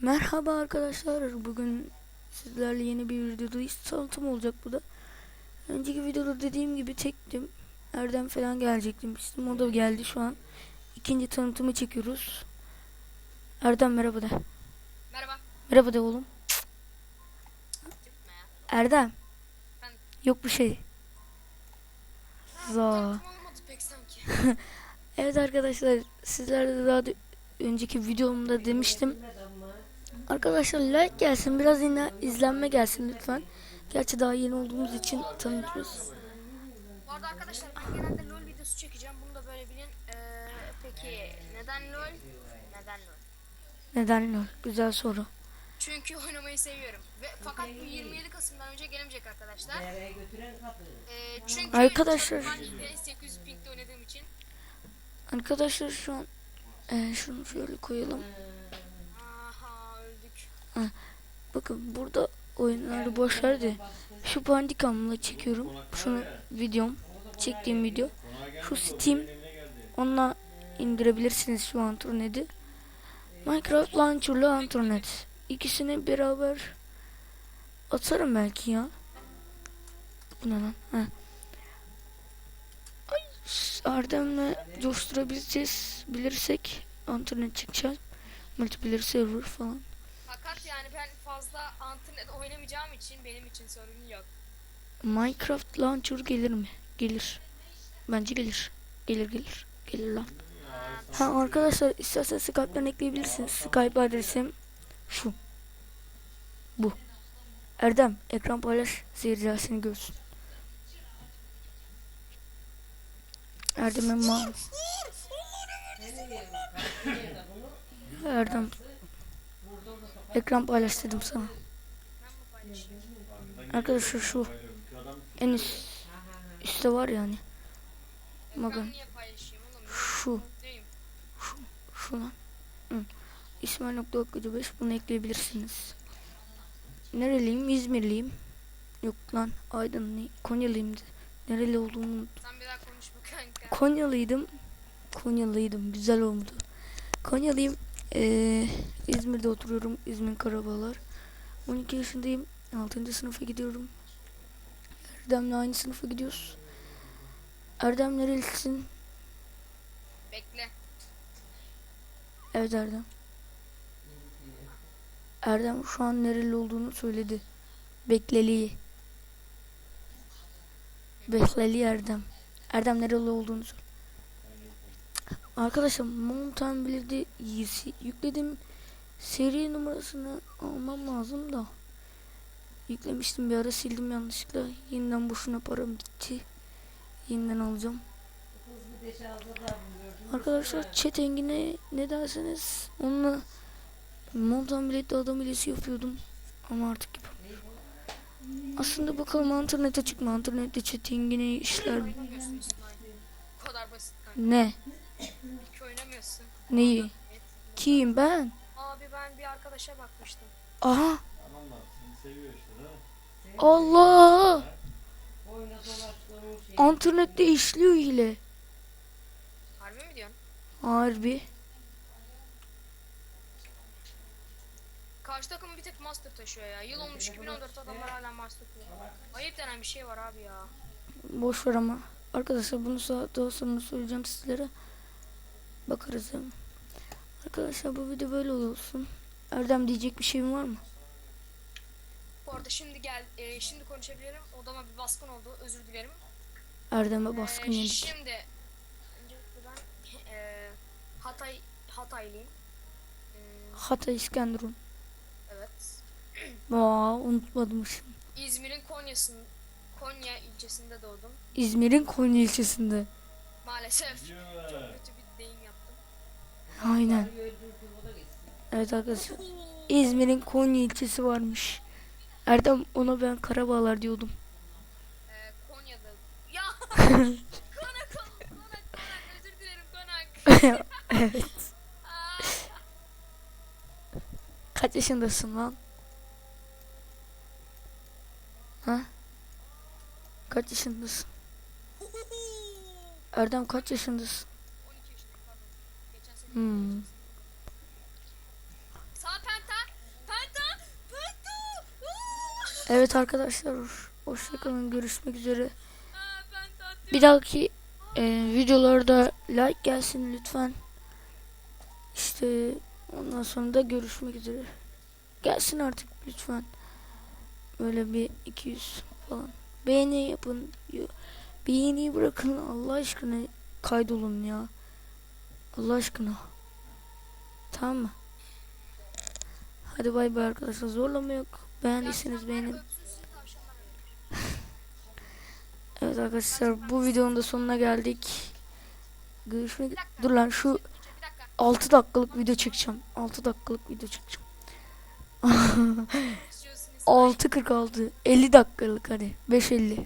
Merhaba arkadaşlar. Bugün sizlerle yeni bir videodayız. Tanıtım olacak bu da. Önceki videoda dediğim gibi tektim. Erdem falan gelecektim. İşte o da geldi şu an. İkinci tanıtımı çekiyoruz. Erdem merhaba de. Merhaba. Merhaba de oğlum. Erdem. Ben- Yok bir şey. Za. Evet arkadaşlar sizlerle daha da önceki videomda demiştim. Arkadaşlar like gelsin biraz yine izlenme gelsin lütfen. Gerçi daha yeni olduğumuz için tanıtıyoruz. Bu arada arkadaşlar ben genelde LoL videosu çekeceğim. Bunu da böyle bilin. Ee, peki neden LoL? Neden LoL? Neden lol? Güzel soru. Çünkü oynamayı seviyorum. Ve fakat bu 27 Kasım'dan önce gelemeyecek arkadaşlar. Ee, çünkü Arkadaşlar- ben 800 ping'de oynadığım için. Arkadaşlar şu an e, şunu şöyle koyalım. Bakın burada oyunları boş ver de şu bandikamla çekiyorum. Şunu videom çektiğim video. Şu Steam onunla indirebilirsiniz şu Anturnet'i. Minecraft Launcher'la Anturnet. İkisini beraber atarım belki ya. Bu ne lan? Ha. Erdem'le coşturabileceğiz bilirsek Anturnet çıkacağız. Multiplayer server falan. Fakat yani ben fazla internet oynamayacağım için benim için sorun yok. Minecraft Launcher gelir mi? Gelir. Bence gelir. Gelir gelir. Gelir lan. Ha arkadaşlar isterseniz Skype'dan ekleyebilirsiniz. Skype adresim şu. Bu. Erdem ekran paylaş seyirciler seni görsün. Erdem'in ma Erdem ekran paylaş dedim sana. Arkadaşlar şu en üst üstte var yani. Bakın şu Mutluyum. şu lan. Hı. İsmail nokta Akkıcı 5 bunu ekleyebilirsiniz. Nereliyim? İzmirliyim. Yok lan Aydınlıyım. Konyalıyım. Nereli olduğumu unuttum. Sen bir daha konuşma kanka. Konyalıydım. Konyalıydım. Güzel oldu. Konyalıyım. Ee, İzmir'de oturuyorum. İzmir Karabağlar. 12 yaşındayım. 6. sınıfa gidiyorum. Erdem'le aynı sınıfa gidiyoruz. Erdem nerelisin? Bekle. Evet Erdem. Erdem şu an nereli olduğunu söyledi. Bekleli. Bekleli Erdem. Erdem nereli olduğunu söyle. Arkadaşlar Mountain Blade'i yükledim. Seri numarasını almam lazım da. Yüklemiştim bir ara sildim yanlışlıkla. Yeniden boşuna param gitti. Yeniden alacağım. Arkadaşlar chat engine ne derseniz onunla montan biletli adam ilesi yapıyordum. Ama artık yapamıyorum. Aslında bakalım internete çıkma. İnternette chat engine işler. Ne? Hiç oynamıyorsun. Neyi? Kim ben? Abi ben bir arkadaşa bakmıştım. Aha! Allah! Dolaştığım şey. İnternette işliyor hile. Harbi mi diyorsun? Harbi. Karşı takım bir tek master taşıyor ya. Yıl olmuş 2014 adamlar hala master taşıyor. Ayıp denen bir şey var abi ya. Boş ver ama. Arkadaşlar bunu sa- daha sonra söyleyeceğim sizlere. Bakarız ya. Arkadaşlar bu video böyle olsun. Erdem diyecek bir şeyin var mı? Bu arada şimdi gel, e, şimdi konuşabilirim. Odama bir baskın oldu. Özür dilerim. Erdem'e baskın Ee, yedik. Şimdi öncelikle ben e, Hatay Hataylıyım. Hmm, Hatay İskenderun. evet. Aa unutmadım şimdi. İzmir'in Konya'sın Konya ilçesinde doğdum. İzmir'in Konya ilçesinde. Maalesef yaptım. Aynen. Evet arkadaşlar. İzmir'in Konya ilçesi varmış. Erdem ona ben Karabağlar diyordum. Ee, Konya'da. Ya konak ol- konak konak özür dilerim konak. evet. Kaç yaşındasın lan? Ha? Kaç yaşındasın? Erdem kaç yaşındasın? Evet arkadaşlar hoşçakalın görüşmek üzere. Bir dahaki e, videolarda like gelsin lütfen. İşte ondan sonra da görüşmek üzere. Gelsin artık lütfen. Böyle bir 200 falan. Beğeni yapın. Beğeni bırakın Allah aşkına kaydolun ya. Allah aşkına. Tamam mı? Hadi bay bay arkadaşlar. Zorlama yok. Beğendiyseniz beğenin. Evet arkadaşlar bu videonun da sonuna geldik. Görüşmek Dur lan şu Bir dakika. 6 dakikalık video çekeceğim. 6 dakikalık video çekeceğim. İstiyorsunuz. 6.46 50 dakikalık hadi 5.50